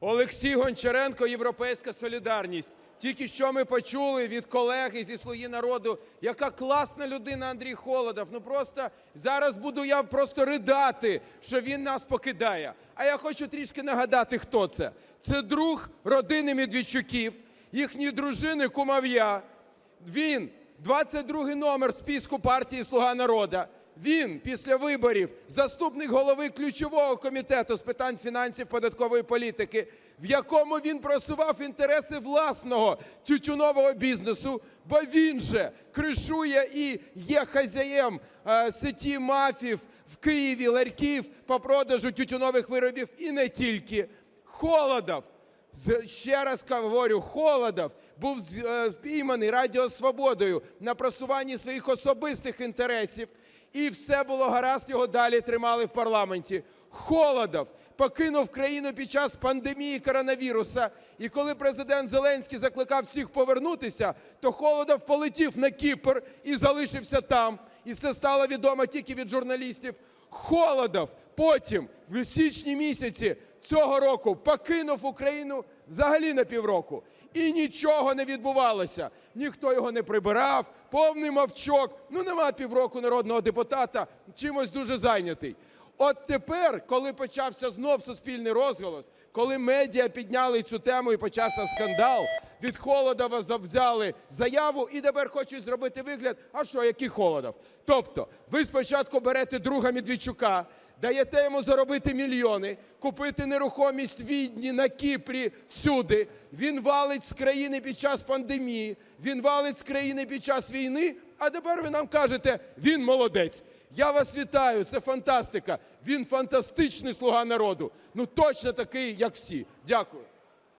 Олексій Гончаренко, Європейська солідарність. Тільки що ми почули від колеги зі «Слуги народу», яка класна людина Андрій Холодов. Ну просто зараз буду я просто ридати, що він нас покидає. А я хочу трішки нагадати, хто це. Це друг родини Медведчуків, їхні дружини Кумов'я. Він 22 номер списку партії Слуга народу. Він після виборів заступник голови ключового комітету з питань фінансів податкової політики, в якому він просував інтереси власного тютюнового бізнесу, бо він же кришує і є хазяєм е, сеті мафів в Києві, ларьків по продажу тютюнових виробів і не тільки. Холодов Ще раз говорю, Холодов був е, спійманий Радіо Свободою на просуванні своїх особистих інтересів, і все було гаразд, його далі тримали в парламенті. Холодов покинув країну під час пандемії коронавіруса, і коли президент Зеленський закликав всіх повернутися, то Холодов полетів на Кіпр і залишився там. І це стало відомо тільки від журналістів. Холодов потім в січні місяці цього року покинув Україну взагалі на півроку. І нічого не відбувалося. Ніхто його не прибирав, повний мовчок. Ну нема півроку народного депутата, чимось дуже зайнятий. От тепер, коли почався знов суспільний розголос, коли медіа підняли цю тему і почався скандал, від Холодова взяли заяву і тепер хочуть зробити вигляд, а що, який Холодов? Тобто, ви спочатку берете друга Медведчука, даєте йому заробити мільйони, купити нерухомість в Відні, на Кіпрі, всюди. Він валить з країни під час пандемії, він валить з країни під час війни, а тепер ви нам кажете, він молодець. Я вас вітаю, це фантастика. Він фантастичний слуга народу. Ну точно такий, як всі. Дякую.